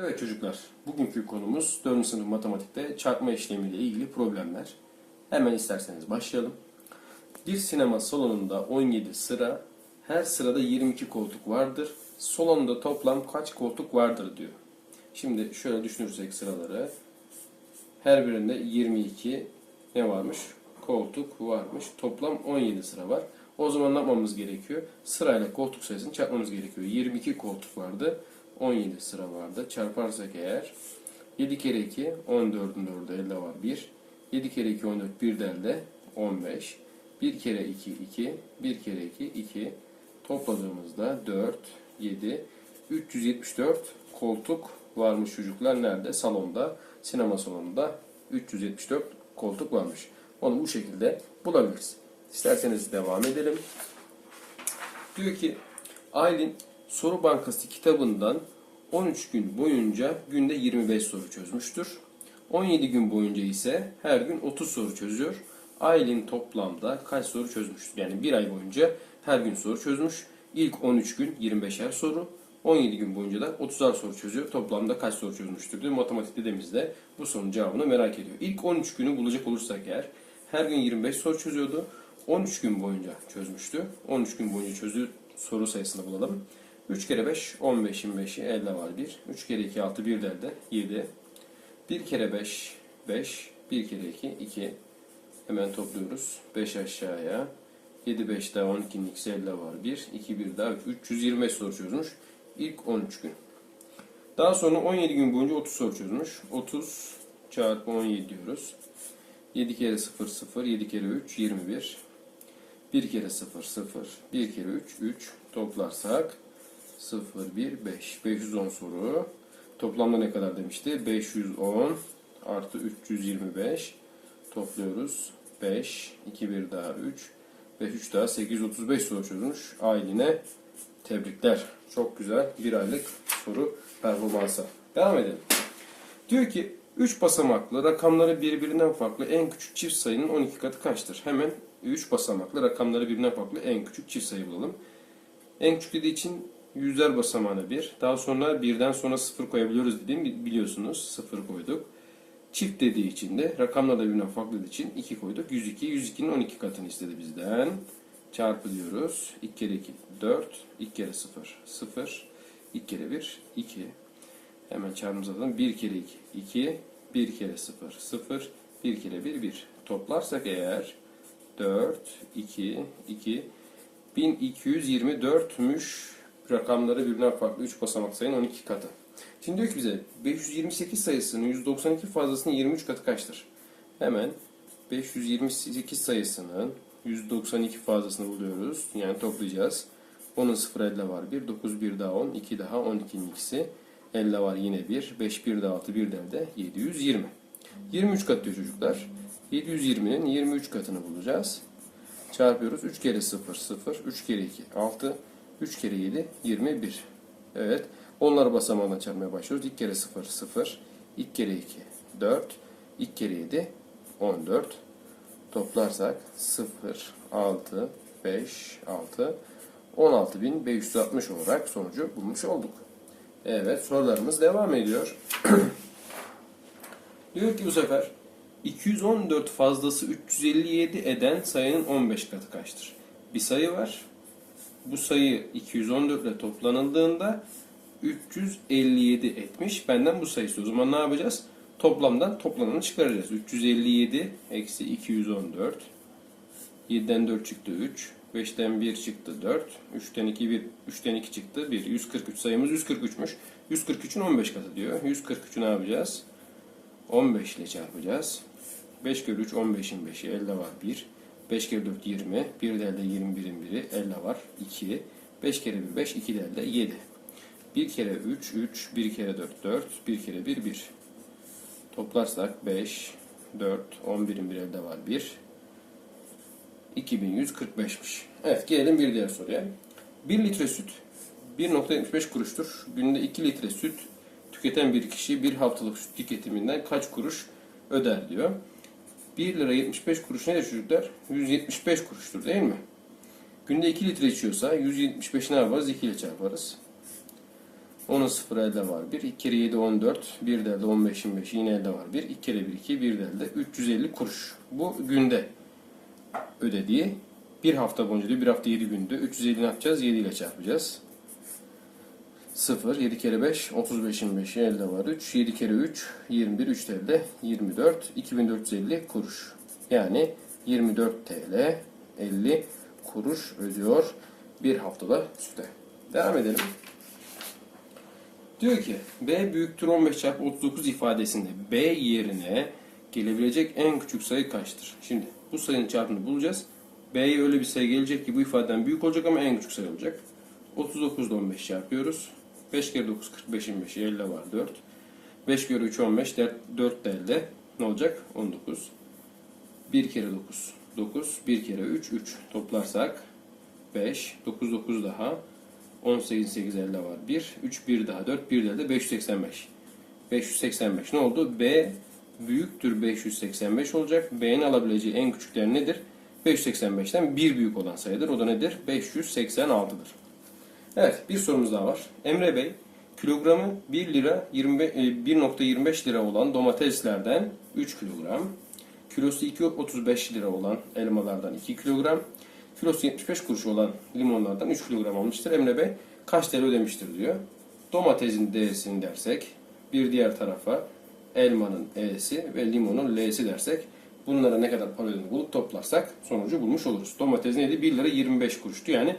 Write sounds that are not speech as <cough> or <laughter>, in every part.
Evet çocuklar, bugünkü konumuz 4. sınıf matematikte çarpma işlemiyle ilgili problemler. Hemen isterseniz başlayalım. Bir sinema salonunda 17 sıra, her sırada 22 koltuk vardır. Salonda toplam kaç koltuk vardır diyor. Şimdi şöyle düşünürsek sıraları. Her birinde 22 ne varmış? Koltuk varmış. Toplam 17 sıra var. O zaman ne yapmamız gerekiyor? Sırayla koltuk sayısını çarpmamız gerekiyor. 22 koltuk vardı. 17 sıra vardı. Çarparsak eğer 7 kere 2 14'ün 4'ü elde var 1. 7 kere 2 14 1 de elde 15. 1 kere 2 2 1 kere 2 2 topladığımızda 4 7 374 koltuk varmış çocuklar nerede? Salonda, sinema salonunda 374 koltuk varmış. Onu bu şekilde bulabiliriz. İsterseniz devam edelim. Diyor ki Aylin Soru Bankası kitabından 13 gün boyunca günde 25 soru çözmüştür. 17 gün boyunca ise her gün 30 soru çözüyor. Aylin toplamda kaç soru çözmüştür? Yani bir ay boyunca her gün soru çözmüş. İlk 13 gün 25'er soru. 17 gün boyunca da 30'ar soru çözüyor. Toplamda kaç soru çözmüştür diyor. Matematik dedemizde bu sorunun cevabını merak ediyor. İlk 13 günü bulacak olursak eğer her gün 25 soru çözüyordu. 13 gün boyunca çözmüştü. 13 gün boyunca çözdüğü soru sayısını bulalım. 3 kere 5, 15, 25'i elde var 1. 3 kere 2, 6, 1 de elde 7. 1 kere 5, 5. 1 kere 2, 2. Hemen topluyoruz. 5 aşağıya. 7, 5 daha 12'nin ikisi elde var 1. 2, 1 daha 3. 325 soru çözmüş. İlk 13 gün. Daha sonra 17 gün boyunca 30 soru çözmüş. 30 çarpı 17 diyoruz. 7 kere 0, 0. 7 kere 3, 21. 1 kere 0, 0. 1 kere 3, 3. Toplarsak 0, 1, 5. 510 soru. Toplamda ne kadar demişti? 510 artı 325. Topluyoruz. 5, 2, 1 daha 3. 5, 3 daha 835 soru çözmüş. Aylin'e tebrikler. Çok güzel bir aylık soru performansı. Devam edelim. Diyor ki 3 basamaklı rakamları birbirinden farklı en küçük çift sayının 12 katı kaçtır? Hemen 3 basamaklı rakamları birbirinden farklı en küçük çift sayı bulalım. En küçük dediği için yüzler basamağına 1. Daha sonra birden sonra 0 koyabiliyoruz dediğim biliyorsunuz. 0 koyduk. Çift dediği için de rakamlar da birbirinden farklı dediği için 2 koyduk. 102. 102'nin 12 katını istedi bizden. Çarpı diyoruz. 2 kere 2 4. 2 kere 0 0. 2 kere 1 2. Hemen çarpımıza alalım. 1 kere 2 2. 1 kere 0 0. 1 kere 1 1. Toplarsak eğer 4 2 2 1224'müş rakamları birbirinden farklı 3 basamak sayının 12 katı. Şimdi diyor ki bize 528 sayısının 192 fazlasının 23 katı kaçtır? Hemen 528 sayısının 192 fazlasını buluyoruz. Yani toplayacağız. 10'un 0 elde var 1. 9 1 daha 10. 2 daha 12'nin ikisi. Elde var yine 1. 5 1 daha 6 1 de elde 720. 23 kat diyor çocuklar. 720'nin 23 katını bulacağız. Çarpıyoruz. 3 kere 0 0. 3 kere 2 6. 3 kere 7 21. Evet. Onlar basamağına çarpmaya başlıyoruz. 2 kere 0 0. 2 kere 2 4. 2 kere 7 14. Toplarsak 0 6 5 6 16.560 olarak sonucu bulmuş olduk. Evet sorularımız devam ediyor. <clears throat> Diyor ki bu sefer 214 fazlası 357 eden sayının 15 katı kaçtır? Bir sayı var. Bu sayı 214 ile toplanıldığında 357 etmiş. Benden bu sayısı. O zaman ne yapacağız? Toplamdan toplananı çıkaracağız. 357 eksi 214. 7'den 4 çıktı 3. 5'ten 1 çıktı 4. 3'ten 2 1 3'ten 2 çıktı 1. 143 sayımız 143'müş. 143'ün 15 katı diyor. 143'ü ne yapacağız? 15 ile çarpacağız. 5 kere 3 15'in 5'i elde var 1. 5 kere 4 20. 1 de elde 21'in 1'i elde var 2. 5 kere 1 5 2 de elde 7. 1 kere 3 3. 1 kere 4 4. 1 kere 1 1. Toplarsak 5 4 11'in 1 elde var 1. 2145'miş. Evet gelelim bir diğer soruya. 1 litre süt 1.75 kuruştur. Günde 2 litre süt tüketen bir kişi bir haftalık süt tüketiminden kaç kuruş öder diyor. 1 lira 75 kuruş nedir çocuklar? 175 kuruştur değil mi? Günde 2 litre içiyorsa 175 ne yaparız? 2 ile çarparız. 10'un 0 elde var 1. 2 kere 7 14. 1 de elde 15 25. Yine elde var 1. 2 kere 1 2. 1 de elde 350 kuruş. Bu günde ödediği. Bir hafta boyunca diyor. Bir hafta 7 günde. 350 ne yapacağız? 7 ile çarpacağız. 0, 7 kere 5, 35, 25 elde var 3, 7 kere 3, 21, 3 de elde 24, 2450 kuruş. Yani 24 TL 50 kuruş ödüyor bir haftada süte. Devam edelim. Diyor ki B büyüktür 15 çarpı 39 ifadesinde B yerine gelebilecek en küçük sayı kaçtır? Şimdi bu sayının çarpımını bulacağız. B'ye öyle bir sayı gelecek ki bu ifadeden büyük olacak ama en küçük sayı olacak. 39 ile 15 çarpıyoruz. 5 kere 9 45 25 50 var 4. 5 kere 3 15 4 de elde ne olacak? 19. 1 kere 9 9 1 kere 3 3 toplarsak 5 9 9 daha 18 8 elde var 1 3 1 daha 4 1 de elde 585 585 ne oldu? B büyüktür 585 olacak. B'nin alabileceği en küçük değer nedir? 585'ten bir büyük olan sayıdır. O da nedir? 586'dır. Evet, bir sorumuz daha var. Emre Bey, kilogramı 1 lira 20 e, 1.25 lira olan domateslerden 3 kilogram, kilosu 2.35 lira olan elmalardan 2 kilogram, kilosu 75 kuruş olan limonlardan 3 kilogram almıştır. Emre Bey kaç TL ödemiştir diyor. Domatesin D'sini dersek, bir diğer tarafa elmanın E'si ve limonun L'si dersek bunlara ne kadar para ödediğini bulup toplarsak sonucu bulmuş oluruz. Domates neydi? 1 lira 25 kuruştu. Yani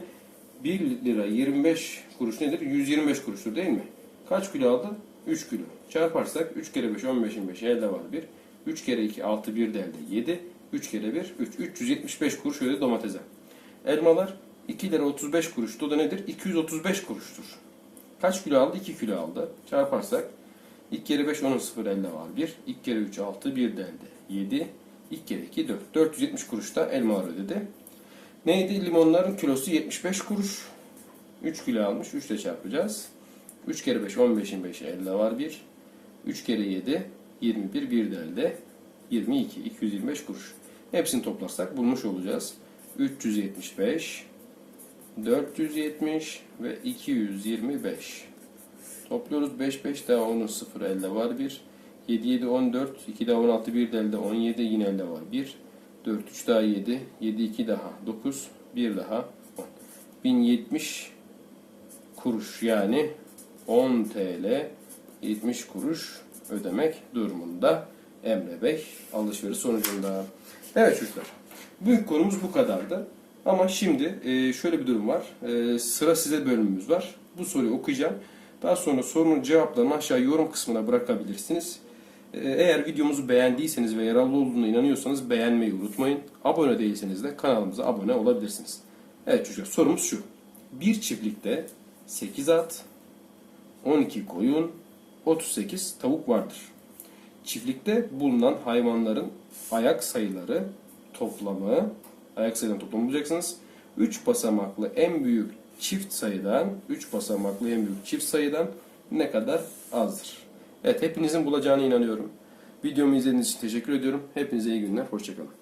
1 lira 25 kuruş nedir? 125 kuruştur değil mi? Kaç kilo aldı? 3 kilo. Çarparsak 3 kere 5 15 25 elde var 1. 3 kere 2 6 1 de elde 7. 3 kere 1 3 375 kuruş ödedi domatese. Elmalar 2 lira 35 kuruştu. O da nedir? 235 kuruştur. Kaç kilo aldı? 2 kilo aldı. Çarparsak 2 kere 5 10'un 0 elde var 1. 2 kere 3 6 1 de elde 7. 2 kere 2 4. 470 kuruş da elmalar ödedi. Neydi? Limonların kilosu 75 kuruş. 3 kilo almış. 3 ile çarpacağız. 3 kere 5 15 25 elde var 1. 3 kere 7 21 1 de elde 22 225 kuruş. Hepsini toplarsak bulmuş olacağız. 375 470 ve 225. Topluyoruz 5 5 daha 10'un 0 elde var 1. 7 7 14 2 daha 16 1 de elde 17 yine elde var 1. 4 3 daha 7 7 2 daha 9 1 daha 10. 1070 kuruş yani 10 TL 70 kuruş ödemek durumunda Emre Bey alışveriş sonucunda. Evet çocuklar. Büyük konumuz bu kadardı. Ama şimdi e, şöyle bir durum var. E, sıra size bölümümüz var. Bu soruyu okuyacağım. Daha sonra sorunun cevaplarını aşağı yorum kısmına bırakabilirsiniz. E, Eğer videomuzu beğendiyseniz ve yararlı olduğuna inanıyorsanız beğenmeyi unutmayın. Abone değilseniz de kanalımıza abone olabilirsiniz. Evet çocuklar sorumuz şu. Bir çiftlikte 8 at, 12 koyun, 38 tavuk vardır. Çiftlikte bulunan hayvanların ayak sayıları toplamı, ayak sayılarının toplamı bulacaksınız. 3 basamaklı en büyük çift sayıdan, 3 basamaklı en büyük çift sayıdan ne kadar azdır? Evet hepinizin bulacağına inanıyorum. Videomu izlediğiniz için teşekkür ediyorum. Hepinize iyi günler, hoşçakalın.